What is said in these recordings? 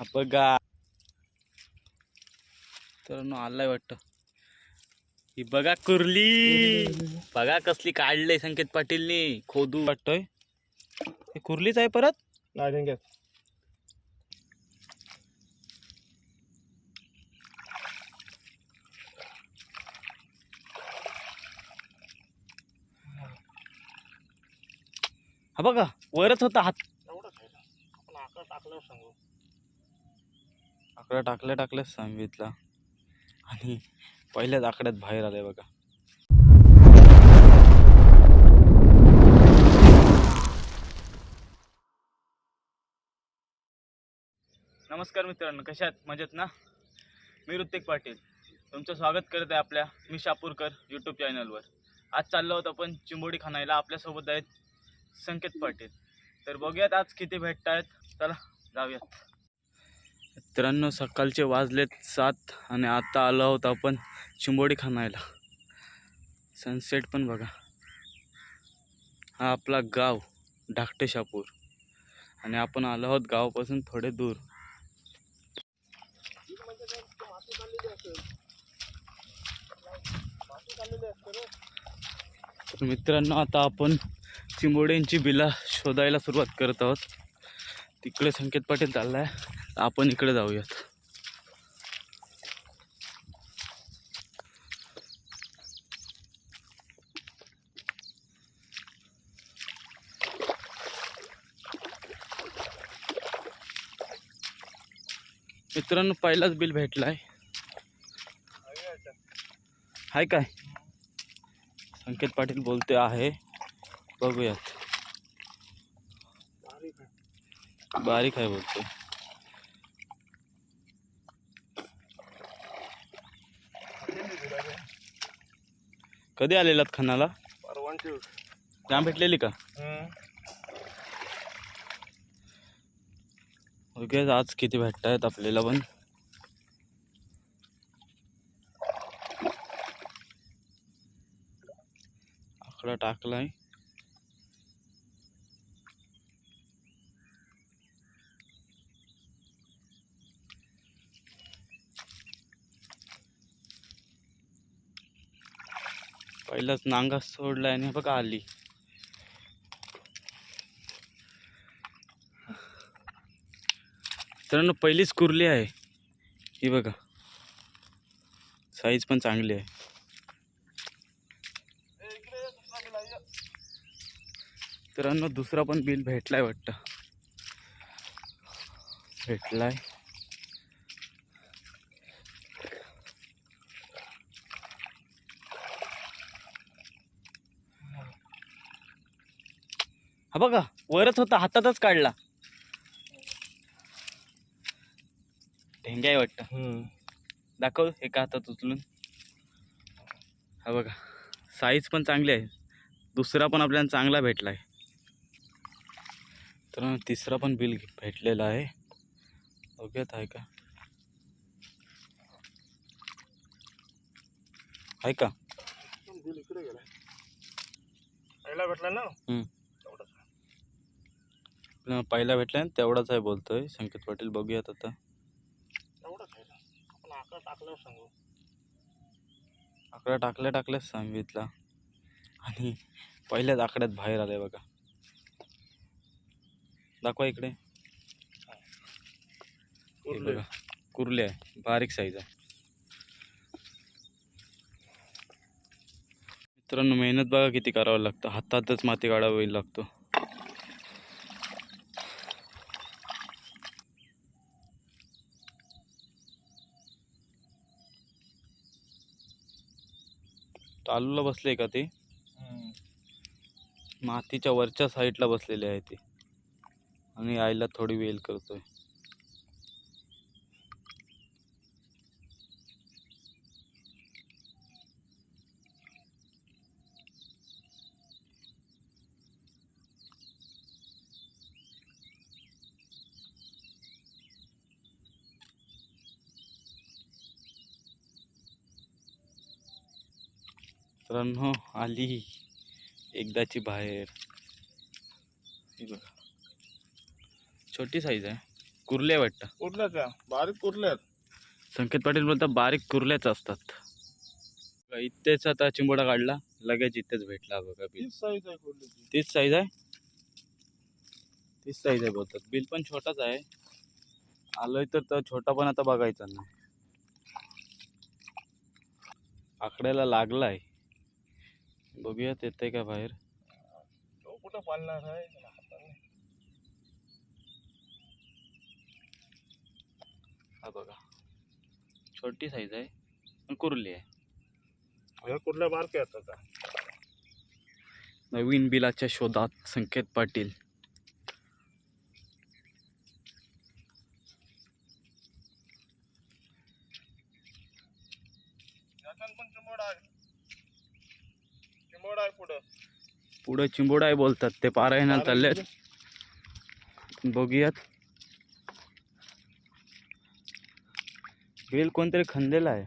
हा बघा तर न आलाय वाटतं. ही बघा कुर्ली. बघा कसली काढलंय संकेत पाटीलनी. खोदू वाटतोय. हे कुर्लीच आहे परत? घ्या. हा बघा वरच होता हात. टाकल्यावर सांगू. आकडा टाकल्या टाकल्याच सांगितला. आणि पहिल्याच आकड्यात बाहेर आले बघा. नमस्कार मित्रांनो कशा मजेत ना? मी ऋतिक पाटील. तुमचं स्वागत करत आहे आपल्या मी शापूरकर यूट्यूब चॅनलवर आज चाललो होतो आपण चिंबोडी खानायला आपल्यासोबत आहेत संकेत पाटील. तर बघूयात आज किती भेटत आहेत चला जाऊयात. मित्रांनो सकाळचे वाजलेत सात आणि आता आलो आहोत आपण चिंबोडी खानायला. सनसेट पण बघा. हा आपला गाव धाकटे शापूर आणि आपण आलो आहोत गावापासून थोडे दूर. तर मित्रांनो आता आपण चिंबोड्यांची बिला शोधायला सुरुवात करत आहोत. तिकडे संकेत पाटील चाललाय. आपण इकडे जाऊयात. मित्रांनो पहिलाच बिल भेटलाय. हाय काय? संकेत पाटील बोलते आहे. बघूयात. बारीक आहे बोलतो कधी आलेलात खानाला? जाम भेटलेली का? ओके आज किती भेटत आहेत आपल्याला पण? आकडा टाकलाय. पहिलाच नांगा सोडलाय आणि बघा आली. मित्रांनो पहिलीच कुर्ली आहे. ही बघा. साईज पण चांगली आहे. मित्रांनो दुसरा पण बिल भेटलाय वाटतं. भेटलाय. हा बघा वरच होता हातातच काढला. ढेंग्या आहे वाटतं. दाखव एका हातात उचलून. हा बघा साईज पण चांगली आहे. दुसरा पण आपल्याला चांगला भेटला आहे तर तिसरा पण बिल भेटलेला आहे. बघूयात आहे का? आहे का? बिल इकडे गेलाय. पहिला भेटला ना? पहिला भेटला ना तेवढाच आहे बोलतोय. संकेत पाटील बघूयात आता. एवढंच आहे आपण आकडा टाकल्यावर सांगू. आकडा टाकल्या टाकल्याच सांगितला. आणि पहिल्याच आकड्यात बाहेर आलाय बघा. दाखवा इकडे. हे. बघा. कुर्ले आहे. बारीक साईज आहे. मित्रांनो मेहनत बघा किती करावं लागतं. हातातच माती काढावी लागतो. तालूला बसले का ते? मातीच्या वरच्या साईडला बसलेले आहे ते. आणि आईला थोडी वेल करतोय. मित्रांनो आली एकदाची बाहेर. हे बघा. छोटी साईज आहे. कुर्ले वाटतं. कुठल्या त्या बारीक कुठल्यात संकेत पाटील बोलतात बारीक कुर्ल्याच असतात. बघा, इथेच आता चिंबोडा काढला. लगेच इथेच भेटला बघा बिल तीच साईज आहे तीच साईज आहे? तीच साईज आहे बोलतात. बिल पण छोटाच आहे. आलोय तर तो छोटा पण आता बघायचा नाही. आकड्याला लागलाय. बघूयात येते का बाहेर. तो कुठं पालणार आहे. हा बघा. छोटी साईज आहे पण कुर्ली आहे. ह्या कुठल्या बारक्या आता नवीन बिलाच्या शोधात संकेत पाटील याच्यात पण चिमोड आहे चिमोड आहे पुढं पुढे चिंबोडा आहे बोलतात. ते पारायणाला चाललेत बघूयात. बिल कोणतरी खंदेला आहे.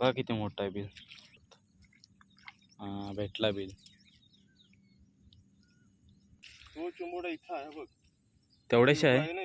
बघा किती मोठा आहे बिल. हा भेटला बिल. तो इथं आहे बघ. तेवढ्याशा आहे?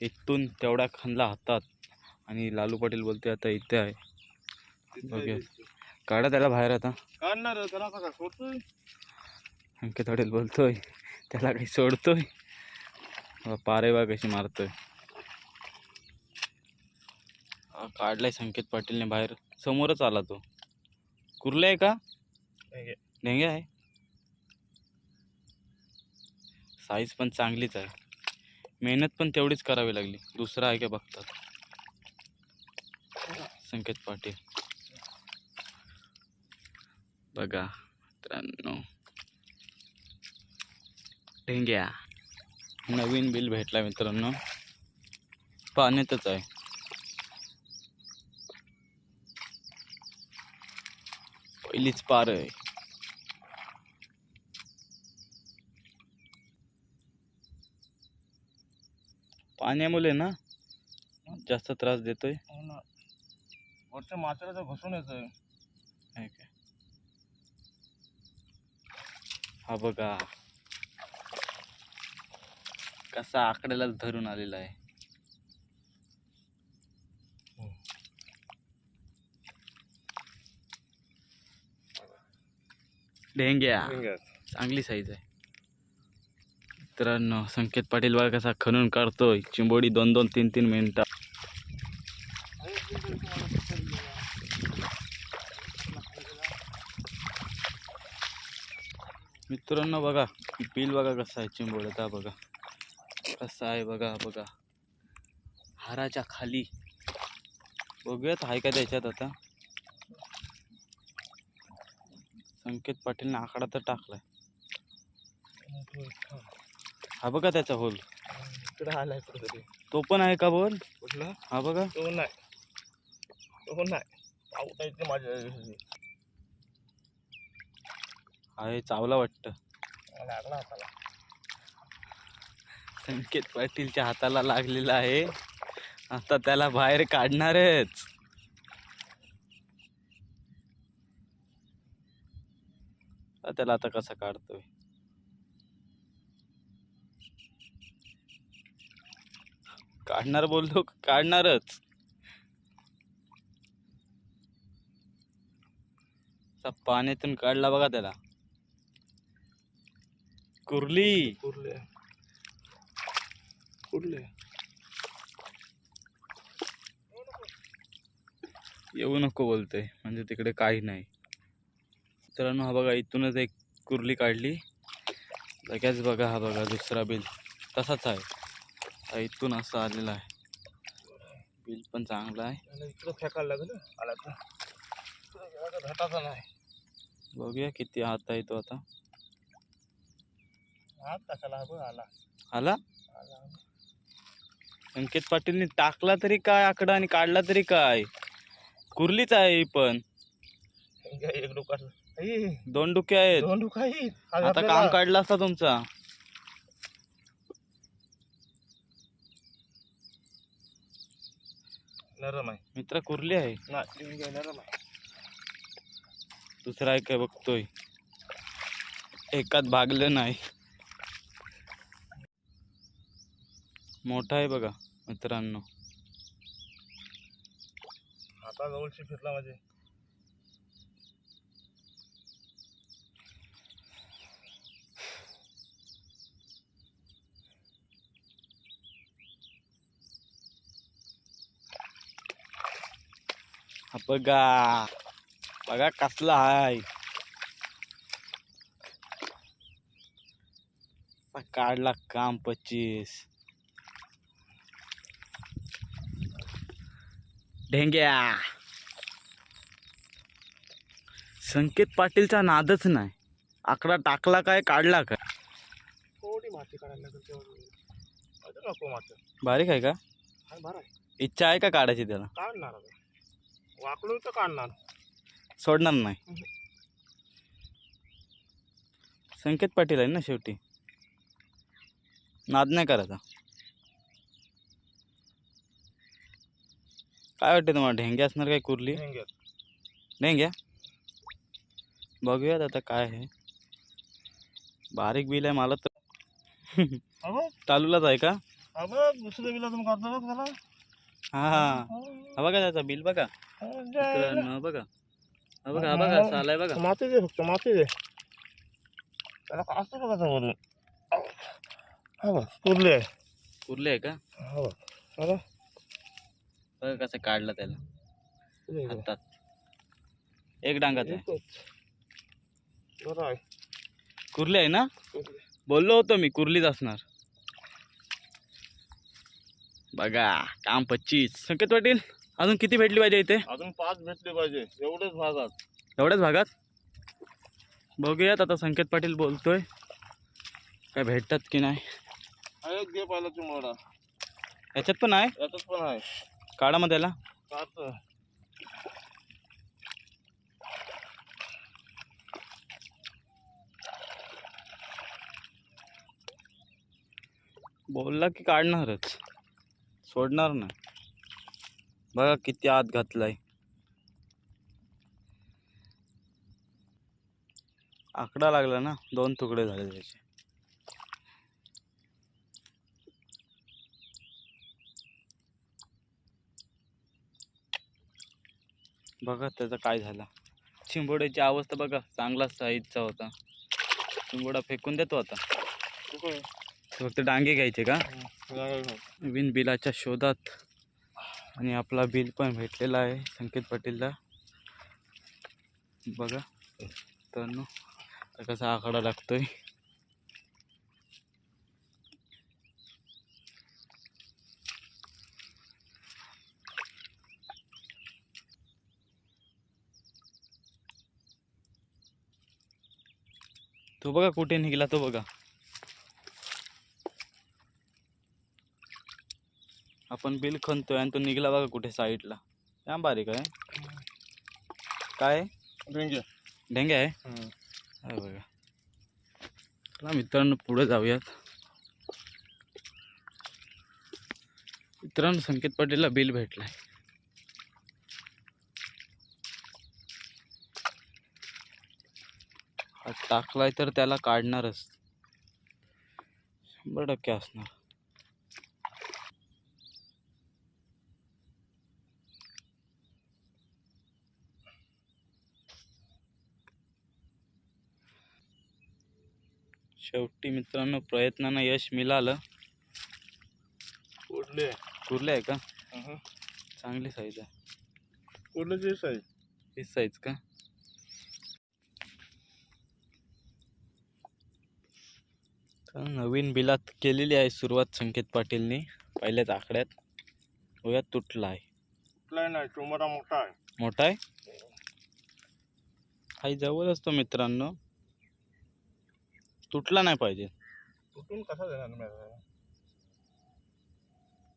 इथून तेवढा खणला हातात. आणि लालू पाटील बोलते आता इथे आहे. बघूया. काढा त्याला बाहेर आता. काढणार त्याला काय सोडतोय? अंकित पाटील बोलतोय त्याला काही सोडतोय. बघा, पारे बा कशी मारतोय. हा, काढलाय संकेत पाटीलने बाहेर. समोरच आला तो. कुर्ला आहे का ढेंगे आहे. साईज पण चांगलीच आहे. मेहनत पण तेवढीच करावी लागली. दुसरा आहे का बघतात. संकेत पाटील. बघा मित्रांनो. ढेंग्या नवीन बिल भेटला मित्रांनो. पाण्यातच आहे. पहिलीच पार आहे. पाण्यामुळे ना जास्त त्रास देतोय. हो वरच्या मात्राचा घुसून येतोय आहे काय हा बघा. कसा आकड्यालाच धरून आलेला आहे. ढेंग्या. चांगली साईज आहे. मित्रांनो संकेत पाटील बघा कसा खणून काढतोय. चिंबोडी दोन दोन तीन तीन मिनिटं मित्रांनो बिल बघा कसं आहे चिंबोड्याचा बघा. कसा आहे बघा बघा. हाराच्या खाली. बघूयात आहे का त्याच्यात आता? संकेत पाटीलने आकडा तर टाकलाय. हा बघा त्याचा होल. इकडे आलाय कुठेतरी. तो पण आहे का बोल? कुठला? हा बघा. तो नाही. तो नाही. माझ्या आहे चावला वाटतं. लागला हाताला संकेत पाटीलच्या हाताला लागलेला आहे. आता त्याला बाहेर काढणारच. त्याला आता कसा काढतोय? काढणार बोललो काढणारच. पाण्यातून काढला बघा त्याला. कुर्ली. कुर्ले. कुर्ले. येऊ नको बोलतोय म्हणजे तिकडे काही नाही. मित्रांनो हा बघा इथूनच एक कुर्ली काढली. लगेच बघा हा बघा दुसरा बिल. तसाच आहे. हा इथून असं आलेला आहे. बिल पण चांगला आहे. इकडं फेकायला लागलं आला तर. भेटायचा नाही. बघूया किती हात आहे तो आता. हात कशाला बघ आला. आला? आला. अंकित पाटीलने टाकला तरी काय आकडा आणि काढला तरी काय? कुर्लीच आहे ही पण. घ्या एक आई, दोन डुके आहेत. दोन डोका आहेत. आता. काम काढला असता तुमचा. नरम आहे. मित्र कुर्ली आहे. नाही लिहून घ्या, नरम आहे. दुसरा आहे काय बघतोय? एकात भागलं नाही. मोठा आहे बघा मित्रांनो. आता जवळशी फिरला हा बघा बघा कसला हाय. काढला काम पच्चीस. ढेंग्या. संकेत पाटीलचा नादच नाही. आकडा टाकला काय काढला काय? थोडी माती काढायला लागेल तेव्हा. अजून नको माती. बारीक आहे का? हा बरं आहे. इच्छा आहे का काढायची त्याला? काढणार आता वाकडून तर काढणार. सोडणार नाही. संकेत पाटील आहे ना शेवटी? नाद नाही करायचा. काय वाटते तुम्हाला? ढेंगे असणार काय कुर्ली? ढेंग्या? बघूयात आता काय आहे. बारीक बिल आहे मला तर. चालूलाच आहे का? दुसऱ्या बिला हा बघा त्याचा बिल बघा. बघा. बघा हा बघा चालाय बघा. माती दे फक्त माती दे त्याला हा बघ कुर्ली आहे. कुर्ली आहे का? हा बघ बघा कसं काढलं त्याला. हातात. एक डांगात आहे. कुर्ली आहे ना. बोललो होतो मी कुर्लीच असणार. बघा काम पच्चीस. संकेत पाटील अजून किती भेटली पाहिजे इथे? अजून पाच भेटले पाहिजे एवढेच भागात. एवढ्याच भागात? बघूयात आता संकेत पाटील बोलतोय. काय भेटतात की नाही? एक पहिला चिमोडा याच्यात पण आहे? याच्यात पण आहे. काढा मग त्याला बोलला की काढणारच. सोडणार ना बघा किती आत घातलाय. आकडा लागला ना दोन तुकडे झाले त्याचे. बघा त्याचा काय झाला. चिंबोड्याची अवस्था बघा चांगला साईजचा होता. चिंबोडा फेकून देतो आता. फक्त डांगे घ्यायचे का? नवीन बिलाच्या शोधात. आणि आपला बिल पण भेटलेला आहे संकेत पाटीलला. बघा. तर कसा आकडा लागतोय. तो बघा कुठे निघाला तो बघा. आपण बिल खणतोय आणि तो निघाला बघा कुठे साईडला. त्या बारीक आहे. काय? डेंगे ढेंगे आहे? आहे बघा. चला मित्रांनो पुढे जाऊयात. मित्रांनो संकेत पाटीलला बिल भेटलाय. टाकलाय तर त्याला काढणारच. शंभर टक्के असणार. शेवटी मित्रांनो प्रयत्नानं यश मिळालं. कुठले? कुर्ले आहे का? चांगली साईज आहे. कुठले जे साईज हीच साईज का? नवीन बिलात केलेली आहे सुरुवात संकेत पाटीलनी. पहिल्याच आकड्यात. बघा तुटला आहे. कुठलाही नाही टोमॅटो मोठा आहे. मोठा आहे? हाही जवळ असतो मित्रांनो. तुटला नाही पाहिजे. कुठून कसा देणार मी आता?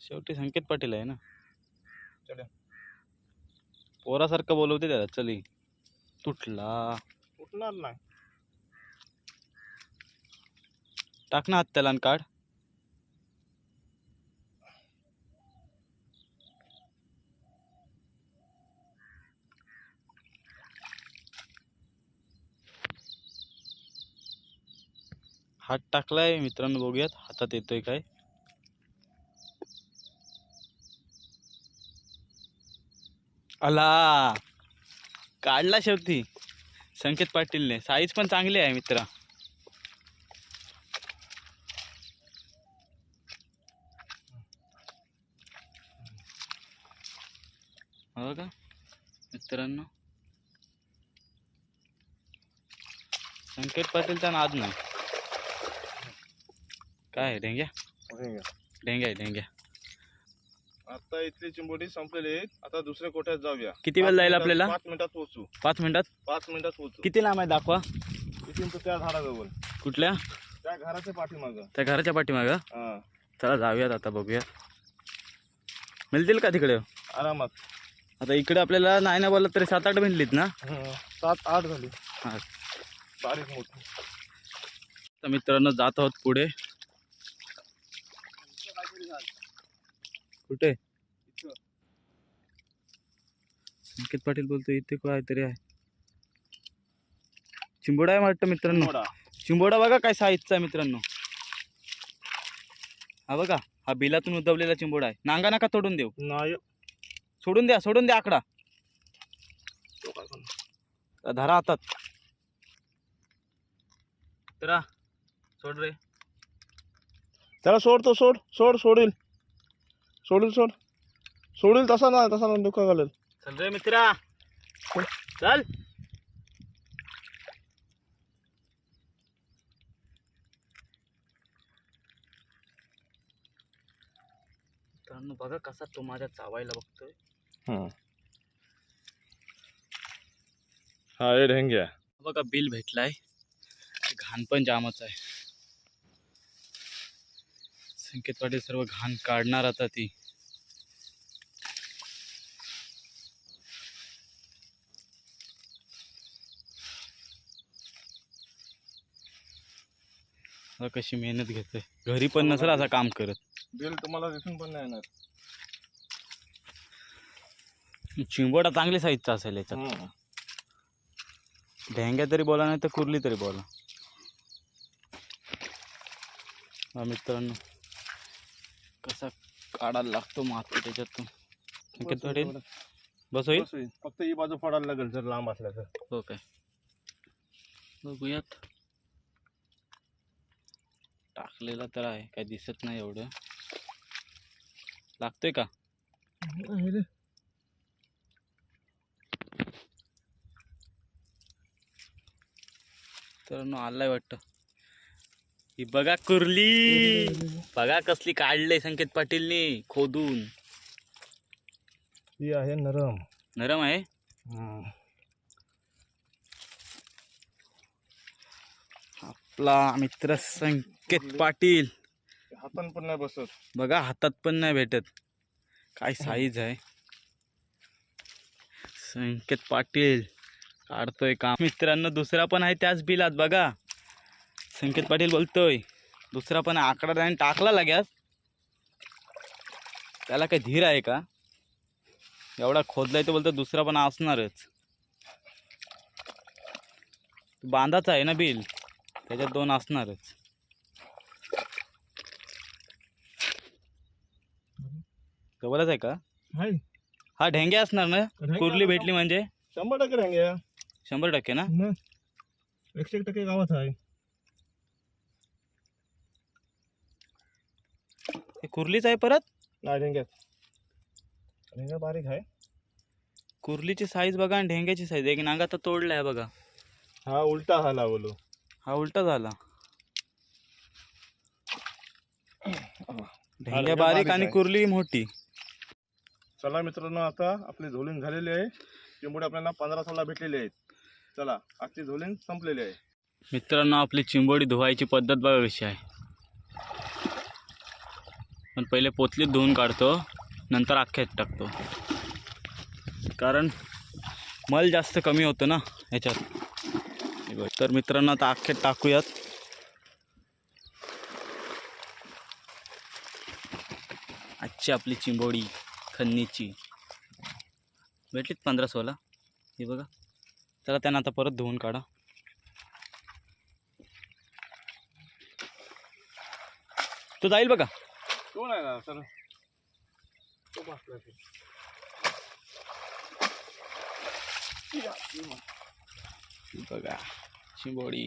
शेवटी संकेत पाटील आहे ना? चला. पोरासारखं बोलवते त्याला चली. तुटला. तुटणार नाही. टाक ना हात त्याला काढ. हात टाकलाय मित्रांनो बघूयात. हातात येतोय काय? अला! काढला शेवटी. संकेत पाटीलने. साईज पण चांगली आहे मित्रा. हो का मित्रांनो. संकेत पाटीलचा नाद नाही. काय ढेंग्या ढेंग्या आहे ढेंग्या आता इथली चिंबोडी संपलेली आहे आता दुसऱ्या कोठ्यात जाऊया? किती वेळ जाईल आपल्याला? पाच मिनिटात पोहोचू. पाच मिनिटात? पाच मिनिटात पोहोचू. किती लांब आहे? दाखवा. इथून तर त्या झाडाजवळ. कुठल्या? त्या घराच्या पाठीमाग. त्या घराच्या पाठीमागं? हा. चला जाऊयात आता बघूया मिळतील का तिकडे? आरामात. आता इकडे आपल्याला नाही ना बोलत तरी सात आठ मिळलीत ना? सात आठ झाली. हा. बारीक मोठी. तर मित्रांनो जात आहोत पुढे. कुठे? संकेत पाटील बोलतो इथे काहीतरी आहे. चिंबोडा आहे वाटतं मित्रांनो. चिंबोडा. बघा काय साईजचा आहे मित्रांनो. हा बघा हा बिलातून उदवलेला चिंबोडा आहे. नांगा नका तोडून देऊ. नाही सोडून द्या सोडून द्या आकडा? धरा हातात. तरा सोड रे. त्याला सोड तो सोड सोड सोडील. सोडील सोड. सोडील तसा ना तसा ना डोका घालेल. चल रे मित्रा. चल. बघा कसा तो माझ्या चावायला बघतोय. हा. हे ढेंग्या बघा बिल भेटलाय. घाण पण जामच आहे. संकेत पाटील सर्व घाण काढणार आता ती. कशी मेहनत घेते घरी पण नसेल असं काम करत. बिल तुम्हाला दिसून पण नाही येणार. चिंबोडा चांगली साईजचा असेल याच्यात. ढेंग्या तरी बोला नाही तर कुर्ली तरी बोला. हा मित्रांनो. कसा काढायला लागतो माती त्याच्यातून. बस होईल बस होईल. फक्त ही बाजू पडायला लागेल जर लांब असल्या तर. हो काय? बघूयात. टाकलेला तर आहे काय दिसत नाही एवढं. लागतोय का? तर आलाय वाटतं. ही बघा कुर्ली. बघा कसली काढले संकेत पाटीलनी खोदून. ही आहे नरम. नरम आहे? आपला मित्र संकेत पाटील. हातान पण नाही बसत. बघा हातात पण नाही भेटत. काय साईज आहे? संकेत पाटील. काढतोय काम. मित्रांनो दुसरा पण आहे त्याच बिलात बघा. संकेत पाटील बोलतोय. दुसरा पण. आकडा त्याने टाकला लाग्यास त्याला काही धीर आहे का? एवढा खोदलाय तो बोलतो दुसरा पण असणारच. बांधाचा आहे ना बिल? त्याच्यात दोन असणारच. जवळच आहे का? हा ढेंगे असणार ना? ढेंगे कुर्ली. भेटली म्हणजे? शंभर टक्के ढेंग्या शंभर टक्के ना? मग? एकशे एक टक्के गावात आहे. हे कुर्लीच आहे परत? नाही ढेंग्यात. ढेंग्या बारीक आहे. कुर्लीची साईज बघा आणि ढेंग्याची साईज एक नांगा तर तोडला आहे बघा. हा उलटा झाला बोलो. हा उलटा झाला. ढेंग्या बारीक आणि कुर्ली मोठी. चला मित्रांनो आता आपली झोलीन झालेली आहे. चिंबोडी आपल्याला पंधरा साला भेटलेली आहेत चला आजची झोलिंग संपलेली आहे. मित्रांनो आपली चिंबोडी धुवायची पद्धत बघा कशी आहे. पण पहिले पोतलीत धुवून काढतो नंतर अख्ख्यात टाकतो. कारण मल जास्त कमी होतं ना ह्याच्यात तर मित्रांनो आता अख्ख्यात टाकूयात. आजची आपली चिंबोडी खन्नीची. भेटलीत पंधरा सोळा? हे बघा. चला त्यांना आता परत धुवून काढा. तो जाईल बघा. तो नाही ना सर तो बसला ते. बघा चिंबोडी